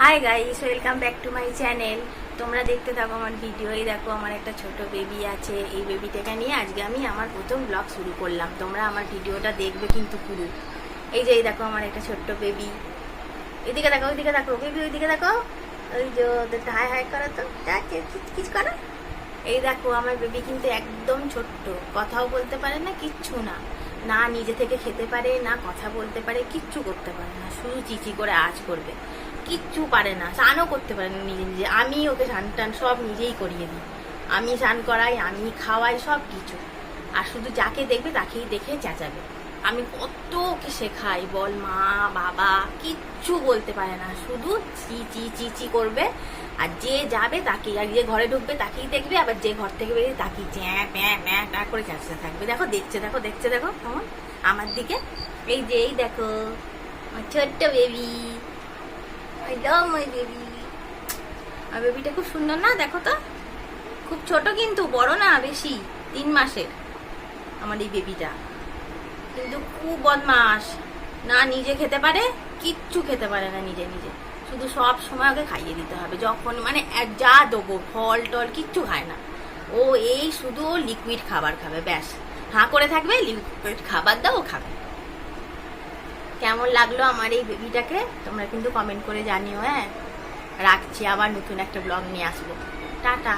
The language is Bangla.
Hi guys welcome back to my channel তোমরা দেখতে থাকো আমার ভিডিও এই দেখো আমার একটা ছোট বেবি আছে। এই বেবিটাকে নিয়ে আজকে আমি আমার প্রথম ব্লগ শুরু করলাম। তোমরা আমার ভিডিওটা দেখবে কিন্তু পুরো। এই যে, এই দেখো আমার একটা ছোট্ট বেবি এদিকে দেখো, ওইদিকে দেখো বেবি ওইদিকে দেখো। ওই যে ওদের হাই হাই করো তো। কিছু করো। এই দেখো আমার বেবি কিন্তু একদম ছোট্ট। কথাও বলতে পারে না, কিচ্ছু না। না নিজে থেকে খেতে পারে, না কথা বলতে পারে, কিচ্ছু করতে পারে না। শুধু চিচি করে আজ করবে। কিচ্ছু পারে না, স্নানও করতে পারে না নিজে নিজে। আমি ওকে স্নান টান সব নিজেই করিয়ে দিই। আমি স্নান করাই, আমি খাওয়াই, সব কিছু। আর শুধু যাকে দেখবে তাকেই দেখে চেঁচাবে। আমি কত ওকে শেখাই, বল মা, বাবা, কিচ্ছু বলতে পারে না। শুধু চি চি চি চি করবে। আর যে যাবে তাকেই আর যে ঘরে ঢুকবে তাকেই দেখবে, আবার যে ঘর থেকে বেরিয়ে তাকেই চ্যাঁ প্যাঁ প্যাঁ প্যাঁ করে চেঁচাতে থাকবে। দেখো, দেখছে দেখো দেখছে, দেখো, কেমন? আমার দিকে। এই যে, এই দেখো ছোট্ট baby I love my baby আর বেবিটা খুব সুন্দর না? দেখো তো। খুব ছোট কিন্তু, বড় না, বেশি। তিন মাসের আমার এই বেবিটা কিন্তু খুব বদমাস না, নিজে খেতে পারে, কিচ্ছু খেতে পারে না নিজে নিজে। শুধু সব সময় ওকে খাইয়ে দিতে হবে। যখন মানে যা দেবো, ফল টল কিচ্ছু খায় না। ও এই শুধু লিকুইড খাবার খাবে, ব্যাস। হাঁ করে থাকবে লিকুইড খাবার দাও, খাবে। কেমন লাগল আমার এই বেবিটাকে তোমরা কিন্তু কমেন্ট করে জানিও হ্যাঁ? রাখছি, আবার নতুন একটা ব্লগ নিয়ে আসব। টাটা।